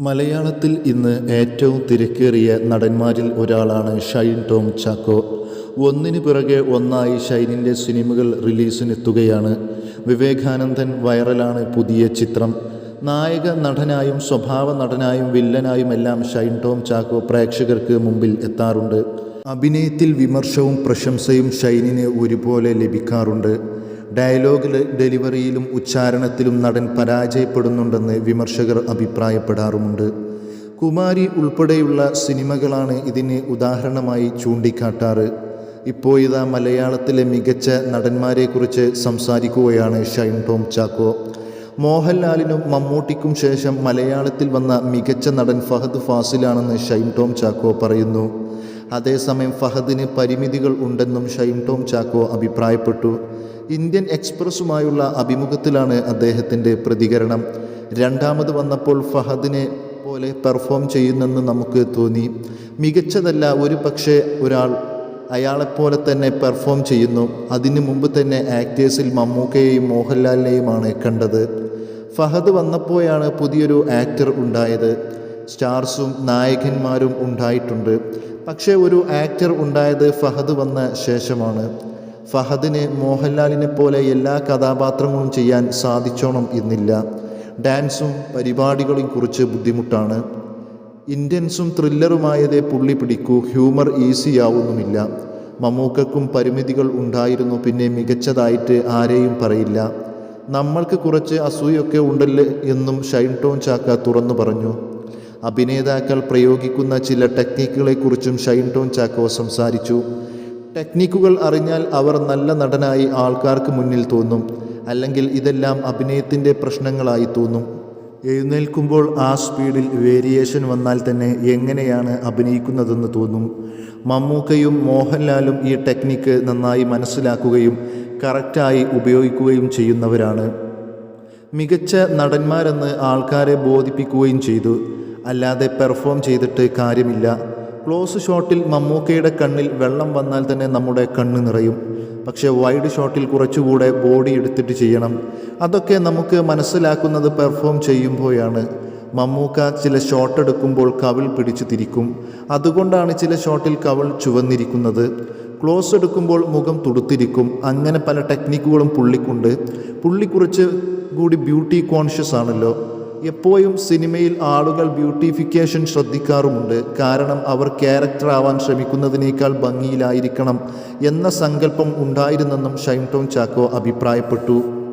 മലയാളത്തിൽ ഇന്ന് ഏറ്റവും തിരക്കേറിയ നടന്മാരിൽ ഒരാളാണ് ഷൈൻ ടോം ചാക്കോ. ഒന്നിനു പിറകെ ഒന്നായി ഷൈനിന്റെ സിനിമകൾ റിലീസിനെത്തുകയാണ്. വിവേകാനന്ദൻ വൈറലാണ് പുതിയ ചിത്രം. നായക നടനായും സ്വഭാവ നടനായും വില്ലനായുമെല്ലാം ഷൈൻ ടോം ചാക്കോ പ്രേക്ഷകർക്ക് മുമ്പിൽ എത്താറുണ്ട്. അഭിനയത്തിൽ വിമർശവും പ്രശംസയും ഷൈനിന് ഒരുപോലെ ലഭിക്കാറുണ്ട്. ഡയലോഗ് ഡെലിവറിയിലും ഉച്ചാരണത്തിലും നടൻ പരാജയപ്പെടുന്നുണ്ടെന്ന് വിമർശകർ അഭിപ്രായപ്പെടാറുമുണ്ട്. കുമാരി ഉൾപ്പെടെയുള്ള സിനിമകളാണ് ഇതിന് ഉദാഹരണമായി ചൂണ്ടിക്കാട്ടാറ്. ഇപ്പോൾ ഇതാ മലയാളത്തിലെ മികച്ച നടന്മാരെക്കുറിച്ച് സംസാരിക്കുകയാണ് ഷൈൻ ടോം ചാക്കോ. മോഹൻലാലിനും മമ്മൂട്ടിക്കും ശേഷം മലയാളത്തിൽ വന്ന മികച്ച നടൻ ഫഹദ് ഫാസിലാണെന്ന് ഷൈൻ ടോം ചാക്കോ പറയുന്നു. അതേസമയം ഫഹദിന് പരിമിതികൾ ഉണ്ടെന്നും ഷൈൻ ടോം ചാക്കോ അഭിപ്രായപ്പെട്ടു. ഇന്ത്യൻ എക്സ്പ്രസുമായുള്ള അഭിമുഖത്തിലാണ് അദ്ദേഹത്തിന്റെ പ്രതികരണം. രണ്ടാമത് വന്നപ്പോൾ ഫഹദിനെ പോലെ പെർഫോം ചെയ്യുന്നെന്ന് നമുക്ക് തോന്നി. മികച്ചതല്ല ഒരു പക്ഷേ ഒരാൾ അയാളെപ്പോലെ തന്നെ പെർഫോം ചെയ്യുന്നു. അതിനു മുമ്പ് തന്നെ ആക്ടേഴ്സിൽ മമ്മൂക്കയെയും മോഹൻലാലിനെയുമാണ് കണ്ടത്. ഫഹദ് വന്നപ്പോഴാണ് പുതിയൊരു ആക്ടർ ഉണ്ടായത്. സ്റ്റാർസും നായകന്മാരും ഉണ്ടായിട്ടുണ്ട്. പക്ഷേ ഒരു ആക്ടർ ഉണ്ടായത് ഫഹദ് വന്ന ശേഷമാണ്. ഫഹദിന് മോഹൻലാലിനെ പോലെ എല്ലാ കഥാപാത്രങ്ങളും ചെയ്യാൻ സാധിച്ചോണം എന്നില്ല. ഡാൻസും പരിപാടികളെയും കുറിച്ച് ബുദ്ധിമുട്ടാണ്. ഇന്ത്യൻസും ത്രില്ലറുമായതേ പുള്ളി പിടിക്കൂ ഹ്യൂമർ ഈസിയാവുന്നുമില്ല. മമ്മൂക്കക്കും പരിമിതികൾ ഉണ്ടായിരുന്നു പിന്നെ മികച്ചതായിട്ട് ആരെയും പറയില്ല. നമ്മൾക്ക് കുറച്ച് അസൂയൊക്കെ ഉണ്ടല്ലേ എന്നും ഷൈൻ ടോൺ ചാക്ക തുറന്നു പറഞ്ഞു. അഭിനേതാക്കൾ പ്രയോഗിക്കുന്ന ചില ടെക്നിക്കുകളെക്കുറിച്ചും ഷൈൻ ടോൺ ചാക്കോ സംസാരിച്ചു. ടെക്നിക്കുകൾ അറിഞ്ഞാൽ അവർ നല്ല നടനായി ആൾക്കാർക്ക് മുന്നിൽ തോന്നും അല്ലെങ്കിൽ ഇതെല്ലാം അഭിനയത്തിന്റെ പ്രശ്നങ്ങളായി തോന്നും. എഴുന്നേൽക്കുമ്പോൾ ആ സ്പീഡിൽ വേരിയേഷൻ വന്നാൽ തന്നെ എങ്ങനെയാണ് അഭിനയിക്കുന്നതെന്ന് തോന്നും. മമ്മൂക്കയും മോഹൻലാലും ഈ ടെക്നിക്ക് നന്നായി മനസ്സിലാക്കുകയും കറക്റ്റായി ഉപയോഗിക്കുകയും ചെയ്യുന്നവരാണ്. മികച്ച നടന്മാരെന്ന് ആൾക്കാരെ ബോധിപ്പിക്കുകയും ചെയ്തു. അല്ലാതെ പെർഫോം ചെയ്തിട്ട് കാര്യമില്ല. ക്ലോസ് ഷോട്ടിൽ മമ്മൂക്കയുടെ കണ്ണിൽ വെള്ളം വന്നാൽ തന്നെ നമ്മുടെ കണ്ണ് നിറയും. പക്ഷേ വൈഡ് ഷോട്ടിൽ കുറച്ചുകൂടെ ബോഡി എടുത്തിട്ട് ചെയ്യണം. അതൊക്കെ നമുക്ക് മനസ്സിലാക്കുന്നത് പെർഫോം ചെയ്യുമ്പോഴാണ്. മമ്മൂക്ക ചില ഷോട്ട് എടുക്കുമ്പോൾ കവിൾ പിടിച്ചു തിരിക്കും. അതുകൊണ്ടാണ് ചില ഷോട്ടിൽ കവിൾ ചുവന്നിരിക്കുന്നത്. ക്ലോസ് എടുക്കുമ്പോൾ മുഖം തുടുത്തിരിക്കും. അങ്ങനെ പല ടെക്നിക്കുകളും പുള്ളിക്കുണ്ട്. പുള്ളി കുറച്ച് കൂടി ബ്യൂട്ടി കോൺഷ്യസ് ആണല്ലോ. എപ്പോഴും സിനിമയിൽ ആളുകൾ ബ്യൂട്ടിഫിക്കേഷൻ ശ്രദ്ധിക്കാറുമുണ്ട്. കാരണം അവർ ക്യാരക്ടർ ആവാൻ ശ്രമിക്കുന്നതിനേക്കാൾ ഭംഗിയിലായിരിക്കണം എന്ന സങ്കല്പം ഉണ്ടായിരുന്നെന്നും ഷൈം ടോം ചാക്കോ അഭിപ്രായപ്പെട്ടു.